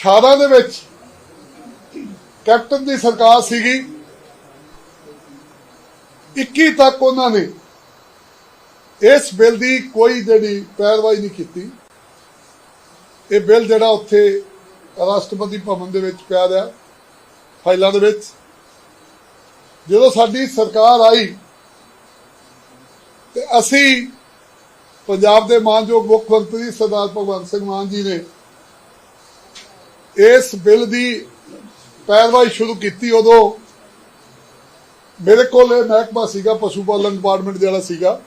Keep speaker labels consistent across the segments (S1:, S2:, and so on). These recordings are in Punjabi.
S1: 18 ਦੇ ਵਿੱਚ ਕੈਪਟਨ ਦੀ ਸਰਕਾਰ ਸੀਗੀ। 21 ਤੱਕ ਉਹਨਾਂ ਨੇ ਇਸ ਬਿੱਲ ਦੀ ਕੋਈ ਜਿਹੜੀ ਪੈਰਵਾਈ ਨਹੀਂ ਕੀਤੀ। ਇਹ ਬਿੱਲ ਜਿਹੜਾ ਉੱਥੇ ਰਾਸ਼ਟਰਪਤੀ ਭਵਨ ਦੇ ਵਿੱਚ ਪਿਆ ਰਿਹਾ, ਫਾਈਲਾਂ ਦੇ ਵਿੱਚ। ਜਦੋਂ ਸਾਡੀ ਸਰਕਾਰ ਆਈ ਤੇ ਅਸੀਂ ਪੰਜਾਬ ਦੇ ਮਾਨਯੋਗ ਮੁੱਖ ਮੰਤਰੀ ਸਰਦਾਰ ਭਗਵੰਤ ਸਿੰਘ ਮਾਨ ਜੀ ਨੇ ਇਸ ਬਿੱਲ ਦੀ ਪੈਰਵਾਈ ਸ਼ੁਰੂ ਕੀਤੀ ਉਦੋਂ ਮੇਰੇ ਕੋਲ ਇਹ ਮਹਿਕਮਾ ਸੀਗਾ, ਪਸ਼ੂ ਪਾਲਣ ਡਿਪਾਰਟਮੈਂਟ ਜਿਹੜਾ ਸੀਗਾ।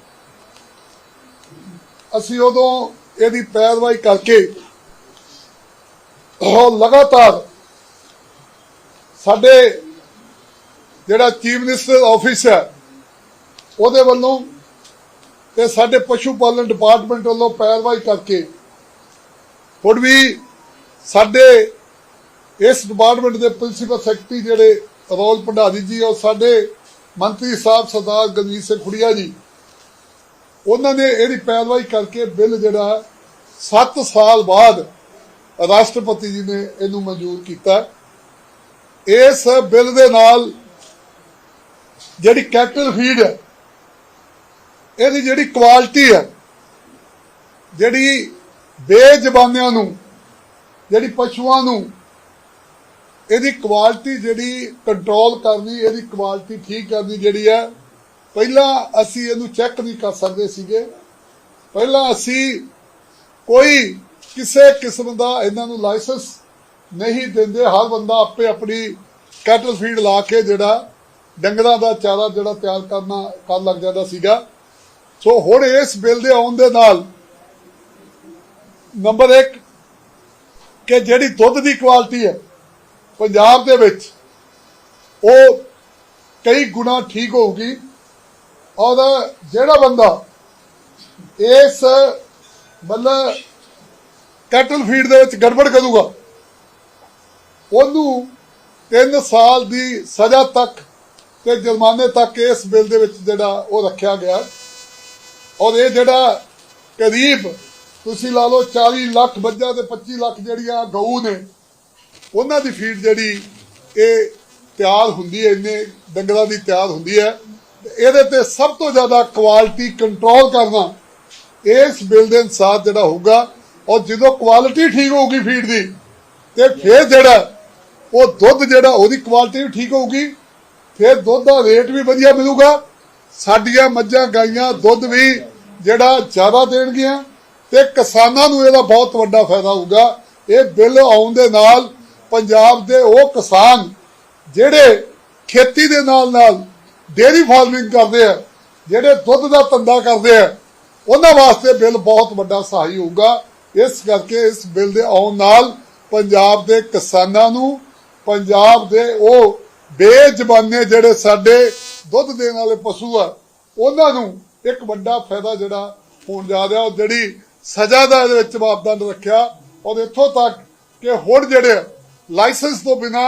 S1: ਅਸੀਂ ਉਦੋਂ ਇਹਦੀ ਪੈਰਵਾਈ ਕਰਕੇ ਉਹ ਲਗਾਤਾਰ ਸਾਡੇ ਜਿਹੜਾ ਚੀਫ ਮਿਨਿਸਟਰ ਆਫਿਸ ਹੈ, ਉਹਦੇ ਵੱਲੋਂ ਤੇ ਸਾਡੇ ਪਸ਼ੂ ਪਾਲਣ ਡਿਪਾਰਟਮੈਂਟ ਵੱਲੋਂ ਪੈਰਵਾਈ ਕਰਕੇ ਹੁਣ ਵੀ ਸਾਡੇ ਇਸ ਡਿਪਾਰਟਮੈਂਟ ਦੇ ਪ੍ਰਿੰਸੀਪਲ ਸੈਕਟਰੀ ਜਿਹੜੇ ਰੋਲ ਭੰਡਾਰੀ ਜੀ ਔਰ ਸਾਡੇ ਮੰਤਰੀ ਸਾਹਿਬ ਸਰਦਾਰ ਗੰਜੀਤ ਸਿੰਘ ਖੁੜੀਆ ਜੀ। ਉਹਨਾਂ ਨੇ ਇਹਦੀ ਪੈਰਵਾਈ ਕਰਕੇ ਬਿੱਲ ਜਿਹੜਾ 7 ਸਾਲ ਬਾਅਦ ਰਾਸ਼ਟਰਪਤੀ ਜੀ ਨੇ ਇਹਨੂੰ ਮਨਜ਼ੂਰ ਕੀਤਾ। ਇਸ ਬਿੱਲ ਦੇ ਨਾਲ ਜਿਹੜੀ ਕੈਟਲ ਫੀਡ ਹੈ, ਇਹਦੀ ਜਿਹੜੀ ਕੁਆਲਿਟੀ ਹੈ, ਜਿਹੜੀ ਬੇਜ਼ਬਾਨਿਆਂ ਨੂੰ, ਜਿਹੜੀ ਪਸ਼ੂਆਂ ਨੂੰ ਇਹਦੀ ਕੁਆਲਿਟੀ ਜਿਹੜੀ ਕੰਟਰੋਲ ਕਰਨੀ, ਇਹਦੀ ਕੁਆਲਿਟੀ ਠੀਕ ਕਰਨੀ ਜਿਹੜੀ ਹੈ, ਪਹਿਲਾਂ ਅਸੀਂ ਇਹਨੂੰ ਚੈੱਕ ਨਹੀਂ ਕਰ ਸਕਦੇ ਸੀਗੇ। ਪਹਿਲਾਂ ਅਸੀਂ ਕੋਈ ਕਿਸੇ ਕਿਸਮ ਦਾ ਇਹਨਾਂ ਨੂੰ ਲਾਇਸੈਂਸ ਨਹੀਂ ਦਿੰਦੇ। ਹਰ ਬੰਦਾ ਆਪੇ ਆਪਣੀ ਕੈਟਲ ਫੀਡ ਲਾ ਕੇ ਜਿਹੜਾ ਡੰਗਰਾਂ ਦਾ ਚਾਰਾ ਜਿਹੜਾ ਤਿਆਰ ਕਰਨਾ ਕਰ ਲੱਗ ਜਾਂਦਾ ਸੀਗਾ। ਸੋ ਹੁਣ ਇਸ ਬਿੱਲ ਦੇ ਆਉਣ ਦੇ ਨਾਲ ਨੰਬਰ 1 ਕਿ ਜਿਹੜੀ ਦੁੱਧ ਦੀ ਕੁਆਲਿਟੀ ਹੈ ਪੰਜਾਬ ਦੇ ਵਿੱਚ ਉਹ ਕਈ ਗੁਣਾ ਠੀਕ ਹੋਊਗੀ। ਔਰ ਜਿਹੜਾ ਬੰਦਾ ਇਸ ਮਤਲਬ ਕੈਟਲ ਫੀਡ ਦੇ ਵਿੱਚ ਗੜਬੜ ਕਰੂਗਾ, ਉਹਨੂੰ 3 ਸਾਲ ਦੀ ਸਜ਼ਾ ਤੱਕ ਤੇ ਜੁਰਮਾਨੇ ਤੱਕ ਇਸ ਬਿੱਲ ਦੇ ਵਿੱਚ ਜਿਹੜਾ ਉਹ ਰੱਖਿਆ ਗਿਆ। ਔਰ ਇਹ ਜਿਹੜਾ ਕਰੀਬ ਤੁਸੀਂ ਲਾ ਲਓ 40 ਲੱਖ ਮੱਝਾਂ ਤੇ 25 ਲੱਖ ਜਿਹੜੀਆਂ ਗਊ ਨੇ ਉਹਨਾਂ ਦੀ ਫੀਡ ਜਿਹੜੀ ਇਹ ਤਿਆਰ ਹੁੰਦੀ ਹੈ, ਇੰਨੇ ਡੰਗਰਾਂ ਦੀ ਤਿਆਰ ਹੁੰਦੀ ਹੈ। ਇਹਦੇ ਤੇ ਸਭ ਤੋਂ ਜ਼ਿਆਦਾ ਕੁਆਲਿਟੀ ਕੰਟਰੋਲ ਕਰਨਾ ਇਸ ਬਿੱਲ ਦੇ ਅਨਸਾਰ ਜਿਹੜਾ ਹੋਊਗਾ। ਔਰ ਜਦੋਂ ਕੁਆਲਿਟੀ ਠੀਕ ਹੋਊਗੀ ਫੀਡ ਦੀ, ਤੇ ਫਿਰ ਜਿਹੜਾ ਉਹ ਦੁੱਧ ਜਿਹੜਾ ਉਹਦੀ ਕੁਆਲਿਟੀ ਵੀ ਠੀਕ ਹੋਊਗੀ, ਫਿਰ ਦੁੱਧ ਦਾ ਰੇਟ ਵੀ ਵਧੀਆ ਮਿਲੂਗਾ। ਸਾਡੀਆਂ ਮੱਝਾਂ, ਗਾਈਆਂ ਦੁੱਧ ਵੀ ਜਿਹੜਾ ਜ਼ਿਆਦਾ ਦੇਣਗੀਆਂ, ਤੇ ਕਿਸਾਨਾਂ ਨੂੰ ਇਹਦਾ ਬਹੁਤ ਵੱਡਾ ਫਾਇਦਾ ਹੋਊਗਾ। ਇਹ ਬਿੱਲ ਆਉਣ ਦੇ ਨਾਲ ਪੰਜਾਬ ਦੇ ਉਹ ਕਿਸਾਨ ਜਿਹੜੇ ਖੇਤੀ ਦੇ ਨਾਲ ਨਾਲ ਡੇਅਰੀ ਫਾਰਮਿੰਗ ਕਰਦੇ ਆ, ਜਿਹੜੇ ਦੁੱਧ ਦਾ ਧੰਦਾ ਕਰਦੇ ਆ, ਉਹਨਾਂ ਵਾਸਤੇ ਬਿੱਲ ਬਹੁਤ ਵੱਡਾ ਸਹਾਈ ਹੋਊਗਾ। ਇਸ ਕਰਕੇ ਇਸ ਬਿੱਲ ਦੇ ਆਉਣ ਨਾਲ ਪੰਜਾਬ ਦੇ ਕਿਸਾਨਾਂ ਨੂੰ, ਪੰਜਾਬ ਦੇ ਉਹ ਬੇਜ਼ਬਾਨੇ ਜਿਹੜੇ ਸਾਡੇ ਦੁੱਧ ਦੇਣ ਵਾਲੇ ਪਸ਼ੂ ਆ, ਉਹਨਾਂ ਨੂੰ ਇੱਕ ਵੱਡਾ ਫਾਇਦਾ ਜਿਹੜਾ ਹੋਣ ਜਾ ਰਿਹਾ, ਉਹ ਜਿਹੜੀ ਸਜ਼ਾ ਦਾ ਇਹਦੇ ਵਿੱਚ ਮਾਪਦੰਡ ਰੱਖਿਆ, ਔਰ ਇੱਥੋਂ ਤੱਕ ਕਿ ਹੁਣ ਜਿਹੜੇ ਲਾਇਸੈਂਸ ਤੋਂ ਬਿਨਾ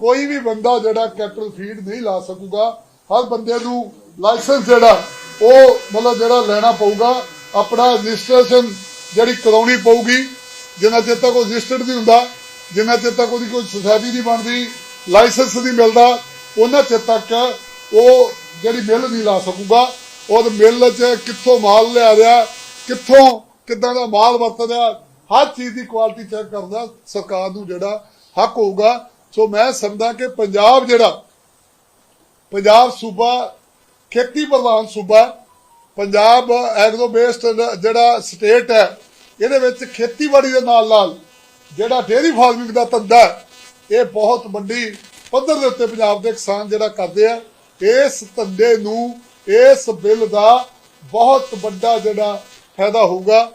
S1: ਕੋਈ ਵੀ ਬੰਦਾ ਜਿਹੜਾ ਕੈਟਲ ਫੀਡ ਨਹੀਂ ਲਾ ਸਕੂਗਾ। ਹਰ ਬੰਦੇ ਨੂੰ ਲਾਇਸੈਂਸ ਜਿਹੜਾ, ਉਹ ਮਤਲਬ ਜਿਹੜਾ ਲੈਣਾ ਪਊਗਾ। ਆਪਣਾ ਰਜਿਸਟ੍ਰੇਸ਼ਨ ਜਿਹੜੀ ਕਰਾਉਣੀ ਪਊਗੀ। ਜਿੰਨਾ ਚਿਰ ਤੱਕ ਉਹ ਰਜਿਸਟਰਡ ਨਹੀਂ ਹੁੰਦਾ, ਜਿੰਨਾ ਚਿਰ ਤੱਕ ਉਹਦੀ ਕੋਈ ਸੁਸਾਇਟੀ ਨਹੀਂ ਬਣਦੀ, ਲਾਇਸੈਂਸ ਨਹੀਂ ਮਿਲਦਾ, ਉਹਨਾਂ ਚਿਰ ਤੱਕ ਉਹ ਜਿਹੜੀ ਮਿਲ ਨਹੀਂ ਲਾ ਸਕੂਗਾ। ਉਹ ਮਿਲ 'ਚ ਕਿੱਥੋਂ ਮਾਲ ਲਿਆ ਰਿਹਾ, ਕਿੱਥੋਂ ਕਿੱਦਾਂ ਦਾ ਮਾਲ ਵਰਤ ਰਿਹਾ ਹਰ ਚੀਜ਼ ਦੀ ਕੁਆਲਿਟੀ ਚੈੱਕ ਕਰਦਾ ਸਰਕਾਰ ਨੂੰ ਜਿਹੜਾ ਹੱਕ ਹੋਊਗਾ। ਸੋ ਮੈਂ ਸਮਝਦਾ ਕਿ ਪੰਜਾਬ ਜਿਹੜਾ, ਪੰਜਾਬ ਸੂਬਾ, ਖੇਤੀ ਪ੍ਰਧਾਨ ਸੂਬਾ, ਪੰਜਾਬ ਐਗਰੋ ਬੇਸਡ ਜਿਹੜਾ ਸਟੇਟ ਹੈ, ਇਹਦੇ ਵਿੱਚ ਖੇਤੀਬਾੜੀ ਦੇ ਨਾਲ ਨਾਲ ਜਿਹੜਾ ਡੇਅਰੀ ਫਾਰਮਿੰਗ ਦਾ ਧੰਦਾ ਇਹ ਬਹੁਤ ਵੱਡੀ ਪੱਧਰ ਦੇ ਉੱਤੇ ਪੰਜਾਬ ਦੇ ਕਿਸਾਨ ਜਿਹੜਾ ਕਰਦੇ ਆ, ਇਸ ਧੰਦੇ ਨੂੰ, ਇਸ ਬਿੱਲ ਦਾ ਬਹੁਤ ਵੱਡਾ ਜਿਹੜਾ ਫਾਇਦਾ ਹੋਊਗਾ।